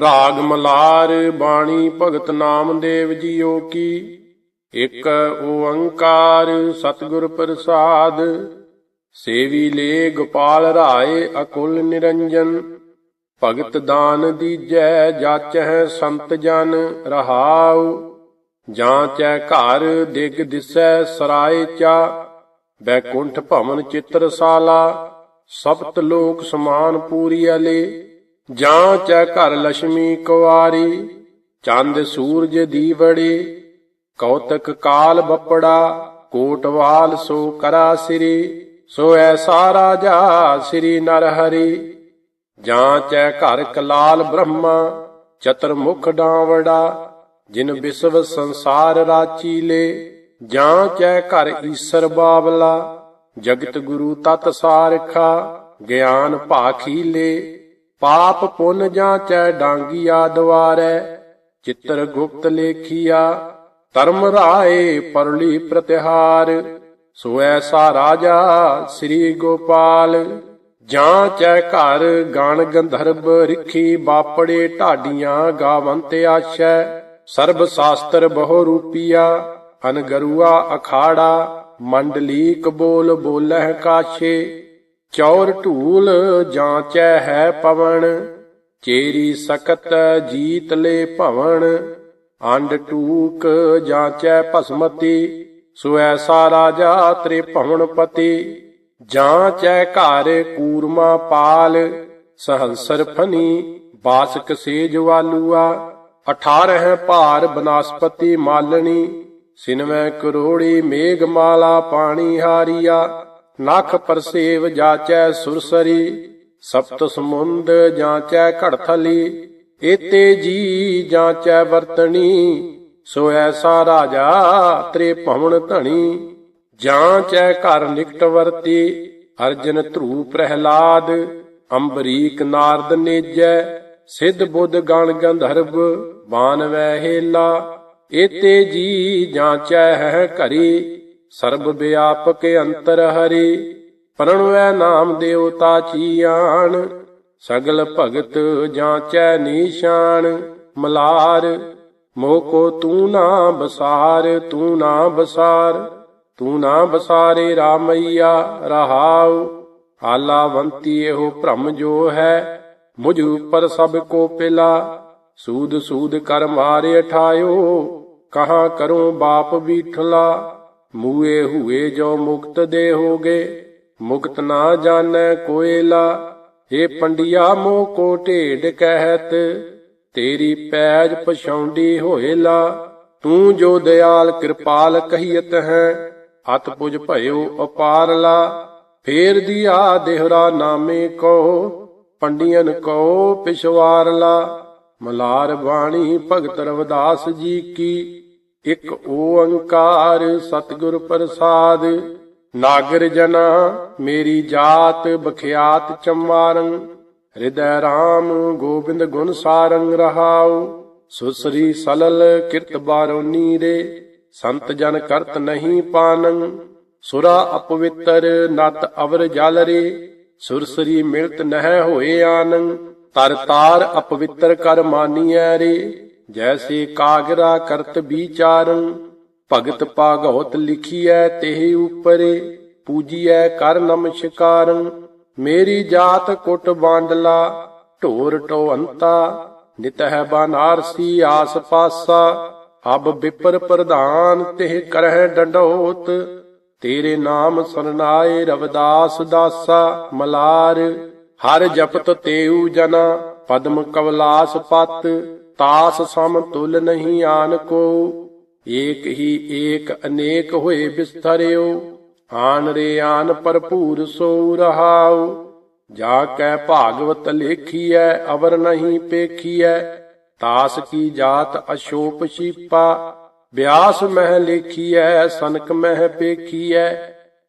ਰਾਗ ਮਲਾਰ ਬਾਣੀ ਭਗਤ ਨਾਮਦੇਵ ਜੀਓ ਕੀ। ਇਕ ਓੰਕਾਰ ਸਤਿਗੁਰ ਪ੍ਰਸਾਦ, ਸੇਵੀ ਲੇ ਗੋਪਾਲ ਰਾਏ ਅਕੁਲ ਨਿਰੰਜਨ। ਭਗਤ ਦਾਨ ਦੀਜੈ ਜਾਚਹਿ ਸੰਤ ਜਨ ਰਹਾਉ। ਜਾਂਚੈ ਘਰ ਦਿਗ ਦਿਸੈ ਸਰਾਏ ਚਾ। ਬੈਕੁੰਠ ਭਵਨ ਚਿਤਰਸਾਲਾ, ਸਪਤ ਲੋਕ ਸਮਾਨ ਪੂਰੀ ਅਲੇ। ਜਾਂਚੈ ਘਰ ਲక్ష్ਮੀ ਕੁਵਾਰੀ, ਚੰਦ ਸੂਰਜ ਦੀਵੜੇ, ਕੌਤਕ ਕਾਲ ਬੱਪੜਾ, ਕੋਟਵਾਲ ਸੋ ਕਰਾ ਸਿਰੀ, ਸੋ ਐਸਾ ਰਾਜਾ ਸ੍ਰੀ ਨਰ ਹਰੀ। ਜਾਂਚੈ ਘਰ ਕਲਾਲ ਬ੍ਰਹਮਾ, ਚਤੁਰਮੁਖ ਡਾਵੜਾ, ਜਿਨ ਵਿਸਵ ਸੰਸਾਰ ਰਾਚੀ ਲੇ। ਜਾਂ ਚੈ ਘਰ ਈਸਰ ਬਾਬਲਾ ਜਗਤ ਗੁਰੂ ਤਤ ਸਾਰਖਾ, ਗਿਆਨ ਭਾਖੀ ਲੇ। ਪਾਪ ਪੁੰਨ ਜਾਂਚੈ ਡਾਂਗੀਆ ਦਵਾਰੈ, ਚਿੱਤਰ ਗੁਪਤ ਲੇਖੀਆ, ਧਰਮ ਰਾਏ ਪਰਲੀ ਪ੍ਰਤਿਹਾਰ ਸੋ ਐਸਾ ਰਾਜਾ ਸ੍ਰੀ ਗੋਪਾਲ ਜਾਂਚੈ ਘਰ ਗਣ ਗੰਧਰਵ ਰਿਖੀ ਬਾਪੜੇ ਢਾਡੀਆਂ ਗਾਵੰਤ ਆਸ਼ੈ, ਸਰਬ ਸ਼ਾਸਤਰ ਬਹੁ ਰੂਪੀਆ ਅਨਗਰੂਆ ਅਖਾੜਾ, ਮੰਡਲੀਕ ਬੋਲ ਬੋਲਹਿ ਕਾਸ਼ੇ। ਚੌਰ ਢੂਲ ਜਾਂਚੈ ਹੈ ਪਵਨ ਚੇਰੀ ਸਕਤ ਜੀਤ ਲੈ ਭਵਨ ਅੰਡ ਟੂਕ ਜਾਂਚੈ ਭਸਮਤੀ ਸੋ ਐਸਾ ਰਾਜਾ ਤ੍ਰੇ ਭਵਨ ਪਤੀ, ਜਾਂਚੈ ਘਰ ਕੂਰਮਾ ਪਾਲ, ਸਹੰਸਰ ਫਨੀ ਬਾਸਕ ਸੇਜ ਵਾਲੂਆ 18 ਭਾਰ ਬਨਸਪਤੀ ਮਾਲਣੀ, ਸਿਨਵੈ ਕਰੋੜੀ ਮੇਘ ਮਾਲਾ ਪਾਣੀ ਹਾਰੀਆ। ਨਖ ਪਰਸੇਵ ਜਾਚੈ ਸੁਰਸਰੀ, ਸਪਤ ਸਮੁੰਦ ਜਾਂਚੈ ਘੜਥਲੀ, ਏਤੇ ਜੀ ਜਾਂਚੈ ਵਰਤਣੀ, ਸੋ ਐਸਾ ਰਾਜਾ ਤ੍ਰੇ ਭਵਨ ਧਣੀ। ਜਾਂਚੈ ਘਰ ਨਿਕਟ ਵਰਤੀ, ਅਰਜਨ ਧਰੂ ਪ੍ਰਹਿਲਾਦ, ਅੰਬਰੀਕ ਨਾਰਦ ਨੇਜੈ, ਸਿੱਧ ਬੁੱਧ ਗਣ ਗੰਧਰਵ ਬਾਨ ਵਹਿਲਾ ਏਤੇ ਜੀ ਜਾਂਚੈ ਹੈ ਘਰੀ। ਸਰਬ ਵਿਆਪਕ ਅੰਤਰ ਹਰੀ, ਪਰਣਵੈ ਨਾਮ ਦੇਵਤਾ ਚੀਆਣ, ਸਗਲ ਭਗਤ ਜਾਂਚੈ ਨੀਸ਼ਾਨ ਮਲਾਰ, ਮੋਹ ਕੋ ਤੂੰ ਨਾ ਬਸਾਰ, ਤੂੰ ਨਾ ਬਸਾਰ, ਤੂੰ ਨਾ ਬਸਾਰੇ ਰਾਮਈਆ ਰਹਾਉ ਹਾਲਾਵੰਤੀ ਇਹੋ ਭ੍ਰਮ ਜੋ ਹੈ, ਮੁਝ ਉਪਰ ਸਭ ਕੋ ਪਿਲਾ ਸੂਦ ਸੂਦ ਕਰ ਮਾਰੇ ਠਾਇਓ, ਕਹਾ ਕਰੋ ਬਾਪ ਬੀਠਲਾ ਮੂਏ ਹੁਏ ਜੋ ਮੁਕਤ ਦੇ ਹੋਗੇ, ਮੁਕਤ ਨਾ ਜਾਣੈ ਕੋਇਲਾ। ਏ ਪੰਡਿਆ ਮੋ ਕੋ ਢੇਡ ਕਹਿਤ, ਤੇਰੀ ਪੈਜ ਪਛੌਂਡੀ ਹੋਏਲਾ ਤੂੰ ਜੋ ਦਿਆਲ ਕਿਰਪਾਲ ਕਹੀਤ ਹੈ, ਅਤ ਪੁਜ ਭਇਓ ਅਪਾਰਲਾ ਫੇਰ ਦੀਆ ਦੇਹਰਾ ਨਾਮੇ ਕੋ, ਪੰਡੀਅਨ ਕੋ ਪਿਛਵਾਰਲਾ। ਮਲਾਰ ਬਾਣੀ ਭਗਤ ਰਵਦਾਸ ਜੀ ਕੀ ਇੱਕ ਓੰਕਾਰ ਸਤਿਗੁਰ ਪ੍ਰਸਾਦ, ਨਾਗਰ ਜਨਾ, ਮੇਰੀ ਜਾਤ ਬਖਿਆਤ ਚਮਾਰੰ, ਹਿਰਦੈ ਰਾਮ ਗੋਬਿੰਦ ਗੁਣ ਸਾਰੰਗ ਰਹਾਉ। ਸੁਸਰੀ ਸਲਲ ਕਿਰਤ ਬਾਰੋਨੀ ਰੇ ਸੰਤ ਜਨ ਕਰਤ ਨਹੀਂ ਪਾਨੰ। ਸੁਰਾ ਅਪਵਿੱਤਰ ਨਤ ਅਵਰ ਜਲ ਰੇ ਸੁਰਸਰੀ ਮਿਲਤ ਨਹਿ ਹੋਏ ਆਨੰ। ਤਰ ਤਾਰ ਅਪਵਿੱਤਰ ਕਰ ਮਾਨੀਐ ਰੇ। ਜੈਸੇ ਕਾਗਰਾ ਕਰਤ ਵਿਚਾਰੰ, ਭਗਤ ਪਾਗਉਤ ਲਿਖੀਐ ਤੇਹ ਉਪਰੇ, ਪੂਜੀਐ ਕਰ ਨਮਸਕਾਰੰ। ਮੇਰੀ ਜਾਤ ਕੁਟ ਬਾਂਡਲਾ, ਢੋਰ ਢੋਅੰਤਾ, ਨਿਤ ਹੈ ਬਨਾਰਸੀ ਆਸ ਪਾਸਾ। ਅਬ ਵਿਪਰ ਪ੍ਰਧਾਨ ਤਿਹ ਕਰਹਿ ਡੰਡੋਤ, ਤੇਰੇ ਨਾਮ ਸਰਨਾਏ ਰਵਦਾਸ ਦਾਸਾ ਮਲਾਰ। ਹਰ ਜਪਤ ਤੇਉ ਜਨਾ, ਪਦਮ ਕਵਲਾਸ ਪਤ ਤਾਸ ਸਮ ਤੁਲ ਨਹੀਂ ਆਨ ਕੋ ਏਕ ਹੀ ਏਕ ਅਨੇਕ ਹੋਏ ਬਿਸਥਰਿਓ। ਆਨ ਰੇ ਆਨ ਭਰਪੂਰ ਸੋ ਰਹਾਉ। ਜਾ ਕੈ ਭਾਗਵਤ ਲੇਖੀਐ, ਅਵਰ ਨਹੀਂ ਪੇਖੀਐ। ਤਾਸ ਕੀ ਜਾਤ ਅਸ਼ੋਪ ਸ਼ੀਪਾ ਬਿਆਸ ਮਹਿ ਲੇਖੀਐ, ਸਨਕ ਮਹਿ ਪੇਖੀਐ।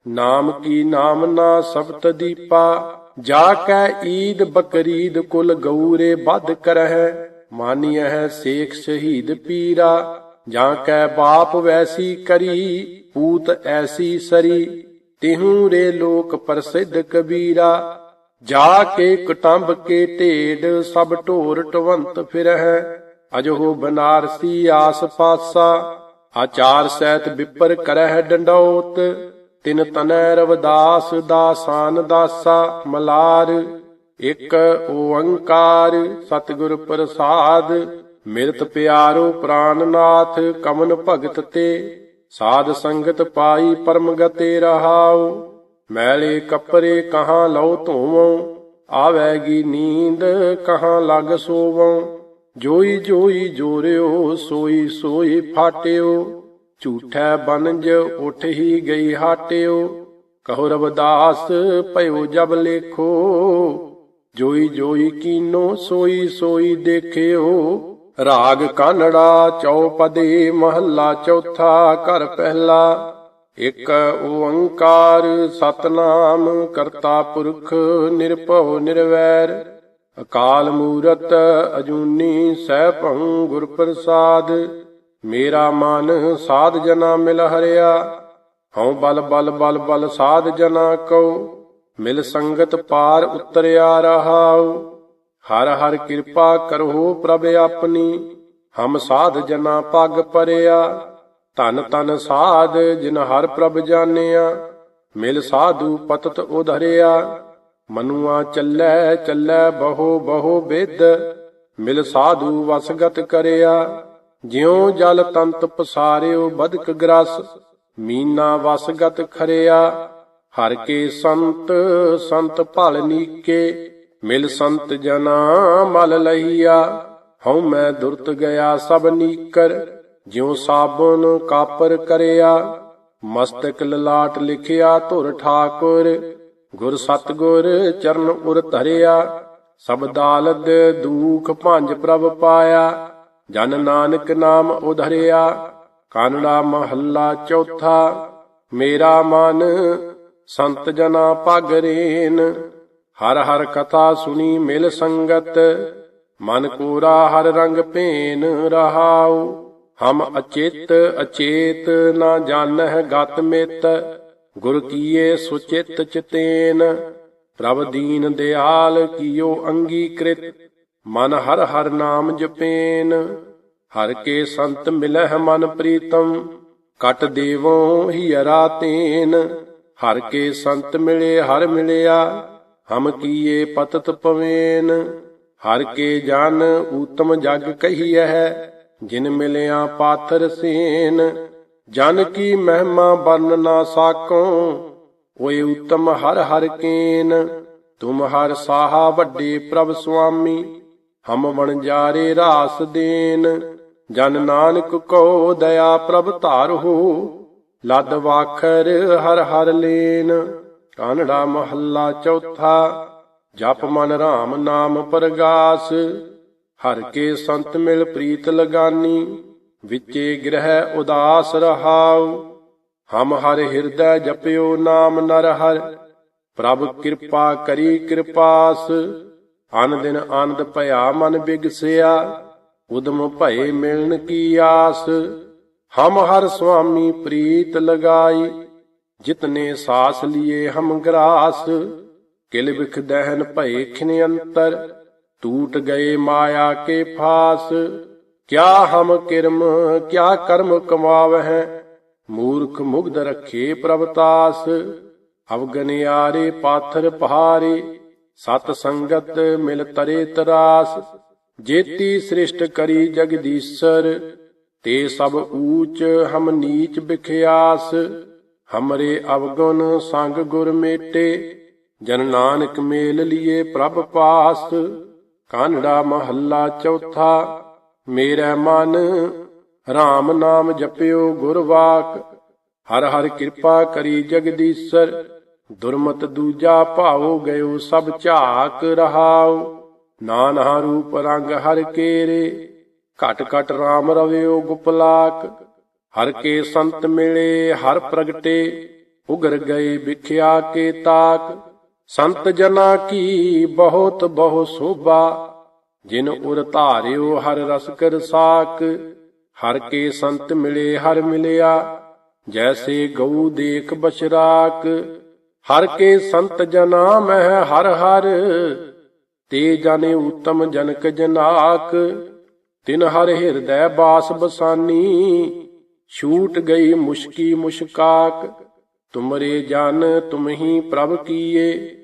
ਨਾਮ ਕੀ ਨਾਮ ਨਾ ਸਬਤ ਦੀਪਾ। ਜਾ ਕੈ ਈਦ ਬਕਰੀਦ ਕੁਲ ਗਊਰੇ ਬੱਧ ਕਰਹਿ। ਮਾਨੀਐ ਸੇਖ ਸ਼ਹੀਦ ਪੀਰਾ, ਜਾਂ ਕੈ ਬਾਪ ਵੈਸੀ ਕਰੀ, ਪੂਤ ਐਸੀ ਸਰੀ। ਤਿਹੂ ਰੇ ਲੋਕ ਪ੍ਰਸਿੱਧ ਕਬੀਰਾ, ਜਾ ਕੇ ਕਟੰਬ ਕੇ ਢੇਡ ਸਭ ਢੋਰ ਟਵੰਤ ਫਿਰਹਿ। ਅਜੋ ਬਨਾਰਸੀ ਆਸ ਪਾਸਾ, ਆਚਾਰ ਸਹਿਤ ਵਿਪਰ ਕਰਹਿ ਡੰਡੌਤ। ਤਿਨ ਤਨੈ ਰਵਦਾਸ, ਦਾਸਾਨ ਦਾਸਾ, ਮਲਾਰ। ਇਕ ਓੰਕਾਰ ਸਤਿਗੁਰ ਪ੍ਰਸਾਦ ਮਿਰਤ ਪਿਆਰੋ ਪ੍ਰਾਨਨਾਥ ਕਮਨ ਭਗਤ ਤੇ, ਸਾਧ ਸੰਗਤ ਪਾਈ ਪਰਮ ਗਤੇ ਰਹਾਉ। ਮੈਲੇ ਕੱਪੜੇ ਕਹਾਂ ਲਉ ਧੋਵਉ ਆਵੇਗੀ ਨੀਂਦ ਕਹਾਂ ਲਗ ਸੋਵਉ ਜੋਈ ਜੋਈ ਜੋਰਿਓ, ਸੋਈ ਸੋਈ ਫਾਟਿਓ, ਝੂਠੈ ਬਨਜ ਉਠ ਹੀ ਗਈ ਹਾਟਿਓ। ਕਹੋ ਰਵਦਾਸ ਭਇਓ ਜਬ ਲੇਖੋ ਜੋਈ ਜੋਈ ਕੀਨੋ ਸੋਈ ਸੋਈ ਦੇਖਿਓ। ਰਾਗ ਕਾਨੜਾ ਚੌਪਦੀ ਮਹੱਲਾ ਚੌਥਾ ਘਰ ਪਹਿਲਾ। ਇਕ ਓੰਕਾਰ ਸਤਨਾਮ ਕਰਤਾ ਪੁਰਖ ਨਿਰਭਉ ਨਿਰਵੈਰ। ਅਕਾਲ ਮੂਰਤ ਅਜੂਨੀ ਸੈਭੰ ਗੁਰ ਪ੍ਰਸਾਦ ਮੇਰਾ ਮਨ ਸਾਧ ਜਨਾ ਮਿਲ ਹਰਿਆ। ਹਉ ਬਲ ਬਲ ਬਲ ਬਲ ਸਾਧ ਜਨਾ ਕਉ। ਮਿਲ ਸੰਗਤ ਪਾਰ ਉਤਰਿਆ ਰਹਾਉ। ਹਰ ਹਰ ਕਿਰਪਾ ਕਰੋ ਪ੍ਰਭ ਆਪਣੀ। ਹਮ ਸਾਧ ਜਨਾ ਪਗ ਪਰਿਆ। ਧਨ ਤਨ ਸਾਧ ਜਿਨ ਹਰ ਪ੍ਰਭ ਜਾਣਿਆ। ਮਿਲ ਸਾਧੂ ਪਤਤ ਉਧਰਿਆ। ਮਨੁਆ ਚੱਲੈ ਚੱਲੈ ਬਹੁ ਬਹੁ ਬੇਦ। ਮਿਲ ਸਾਧੂ ਵਸਗਤ ਕਰਿਆ। ਜਿਉ ਜਲ ਤੰਤ ਪਸਾਰਿਓ ਬਦਕ ਗ੍ਰਸ। ਮੀਨਾ ਵਸਗਤ ਖਰਿਆ। ਹਰ ਕੇ ਸੰਤ ਸੰਤ ਭਲ ਨੀਕੇ, ਮਿਲ ਸੰਤ ਜਨਾ ਮਲ ਲਈਆ। ਹਉ ਮੈਂ ਦੁਰਤ ਗਿਆ ਸਭ ਨੀਕਰ, ਜਿਉ ਸਾਬਨ ਕਾਪਰ ਕਰਿਆ। ਮਸਤਕ ਲਲਾਟ ਲਿਖਿਆ ਧੁਰ ਠਾਕੁਰ, ਗੁਰ ਸਤਗੁਰ ਚਰਨ ਉਰ ਧਰਿਆ। ਸਭ ਦਾਲਦ ਦੂਖ ਭੰਜ ਪ੍ਰਭ ਪਾਇਆ, ਜਨ ਨਾਨਕ ਨਾਮ ਉਧਰਿਆ। ਕਾਨੜਾ ਮਹੱਲਾ ਚੌਥਾ, ਮੇਰਾ ਮਨ ਸੰਤ ਜਨਾ ਪਗਰੇਨ, ਹਰ ਹਰ ਕਥਾ ਸੁਣੀ ਮਿਲ ਸੰਗਤ, ਮਨ ਕੋਰਾ ਹਰ ਰੰਗ ਭੇਨ ਰਹਾਉ। ਹਮ ਅਚੇਤ ਅਚੇਤ ਨਾ ਜਾਣਹਿ ਗਤ ਮਿਤ, ਗੁਰ ਕੀਏ ਸੁਚਿਤ ਚਿਤੇਨ। ਪ੍ਰਭ ਦੀਨ ਦਿਆਲ ਕੀਓ ਅੰਗੀਕ੍ਰਿਤ, ਮਨ ਹਰ ਹਰ ਨਾਮ ਜਪੇਨ। ਹਰ ਕੇ ਸੰਤ ਮਿਲਹਿ ਮਨ ਪ੍ਰੀਤਮ, ਕਟ ਦੇਵੋ ਹੀਰਾ ਤੇਨ ਹਰ ਕੇ ਸੰਤ ਮਿਲੇ, ਹਰ ਮਿਲਿਆ, ਹਮ ਕੀਏ ਪਤਤ ਪਵੇਨ। ਹਰ ਕੇ ਜਨ ਊਤਮ ਜਗ ਕਹੀਐ, ਜਿਨ ਮਿਲਿਆ ਪਾਥਰ ਸੇਨ। ਜਨ ਕੀ ਮਹਿਮਾ ਬਰਨ ਨਾ ਸਾਕੋ, ਓਏ ਉਤਮ ਹਰ ਹਰ ਕੇਨ। ਤੁਮ ਹਰ ਸਾਹਾ ਵੱਡੇ ਪ੍ਰਭ ਸੁਆਮੀ, ਹਮ ਵਣਜਾਰੇ ਰਾਸ ਦੇਨ। ਜਨ ਨਾਨਕ ਕੋ ਦਇਆ ਪ੍ਰਭ ਧਾਰਹੁ ਲਦ ਵਾਖਰ ਹਰ ਹਰ ਲੇਨ, ਕਾਨੜਾ ਮਹੱਲਾ ਚੌਥਾ, ਜਪ ਮਨ ਰਾਮ ਨਾਮ ਪਰਗਾਸ, ਹਰ ਕੇ ਸੰਤ ਮਿਲ ਪ੍ਰੀਤ ਲਗਾਨੀ, ਵਿਚੇ ਗ੍ਰਹਿ ਉਦਾਸ ਰਹਾਉ, ਹਮ ਹਰ ਹਿਰਦੈ ਜਪਿਓ ਨਾਮ ਨਰ ਹਰ, ਪ੍ਰਭ ਕਿਰਪਾ ਕਰੀ ਕਿਰਪਾਸ, ਅਨ ਦਿਨ ਆਨੰਦ ਭਇਆ ਮਨ ਬਿਗਸਿਆ, ਉਦਮ ਭਏ ਮਿਲਣ ਕੀ ਆਸ। ਹਮ ਹਰ ਸੁਆਮੀ ਪ੍ਰੀਤ ਲਗਾਈ, ਜਿਤਨੇ ਸਾਸ ਲਿਏ ਹਮ ਗਰਾਸ, ਕਿਲ ਵਿਖ ਦਹਨ ਭਏ ਖਿਨ ਅੰਤਰ ਟੂਟ ਗਏ ਮਾਇਆ ਕੇ ਫਾਸ। ਕਿਆ ਹਮ ਕਿਰਮ, ਕਿਆ ਕਰਮ ਕਮਾਵਹਿ, ਮੂਰਖ ਮੁਗਧ ਰਖੇ ਪ੍ਰਭਤਾਸ ਅਵਗਨਿਆਰੇ ਪਾਥਰ ਪਹਾਰੇ, ਸਤ ਸੰਗਤ ਮਿਲ ਤਰੇ ਤਰਾਸ। ਜੇਤੀ ਸ੍ਰਿਸ਼ਟ ਕਰੀ ਜਗਦੀਸ਼ਰ ਤੇ ਸਭ ਊਚ ਹਮ ਨੀਚ ਬਿਖਿਆਸ, ਹਮਰੇ ਅਵਗੁਣ ਸੰਗ ਗੁਰ ਮੇਟੇ, ਜਨ ਨਾਨਕ ਮੇਲ ਲਿਏ ਪ੍ਰਭ ਪਾਸ, ਕਾਨੜਾ ਮਹੱਲਾ ਚੌਥਾ, ਮੇਰਾ ਮਨ RAM ਨਾਮ ਜਪਿਓ ਗੁਰ ਵਾਕ, ਹਰ ਹਰ ਕਿਰਪਾ ਕਰੀ ਜਗਦੀਸ਼ਰ, ਦੁਰਮਤ ਦੂਜਾ ਭਾਉ ਗਇਓ ਸਭ ਝਾਕ ਰਹਾਉ ਨਾਨਾ ਰੂਪ ਰੰਗ ਹਰ ਕੇਰੇ ਘਟ ਘਟ RAM ਰਵਿਓ ਗੁਪਲਾਕ। ਹਰ ਕੇ ਸੰਤ ਮਿਲੇ, ਹਰ ਪ੍ਰਗਟੇ, ਉਗਰ ਗਏ ਵਿਖਿਆ ਕੇ ਤਾਕ। ਸੰਤ ਜਨਾ ਕੀ ਬਹੁਤ ਬਹੁ ਸੋਭਾ, ਜਿਨ ਉਰ ਧਾਰਿਓ ਹਰ ਰਸ ਕਰ ਸਾਕ। ਹਰ ਕੇ ਸੰਤ ਮਿਲੇ, ਹਰ ਮਿਲਿਆ, ਜੈਸੇ ਗਊ ਦੇਖ ਬਸ਼ਰਾਕ ਹਰ ਕੇ ਸੰਤ ਜਨਾ ਮਹਿ ਹਰ ਹਰ, ਤੇ ਜਨ ਉਤਮ ਜਨਕ ਜਨਾਕ। ਤਿਨ ਹਰ ਹਿਰਦੈ ਬਾਸ ਬਸਾਨੀ, ਛੂਟ ਗਈ ਮੁਸ਼ਕੀ ਮੁਸ਼ਕਾਕ। ਤੁਮਰੇ ਜਨ ਤੁਮ ਪ੍ਰਭ ਕੀਏ,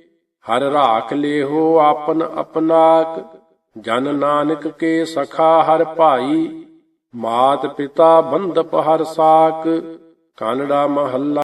ਹਰ ਰਾਖ ਲੇਹੋ ਆਪਨ ਅਪਨਾਕ ਜਨ ਨਾਨਕ ਕੇ ਸਖਾ ਹਰ ਭਾਈ, ਮਾਤ ਪਿਤਾ ਬੰਧਪ ਹਰ ਸਾਕ। ਕਾਨੜਾ ਮਹੱਲਾ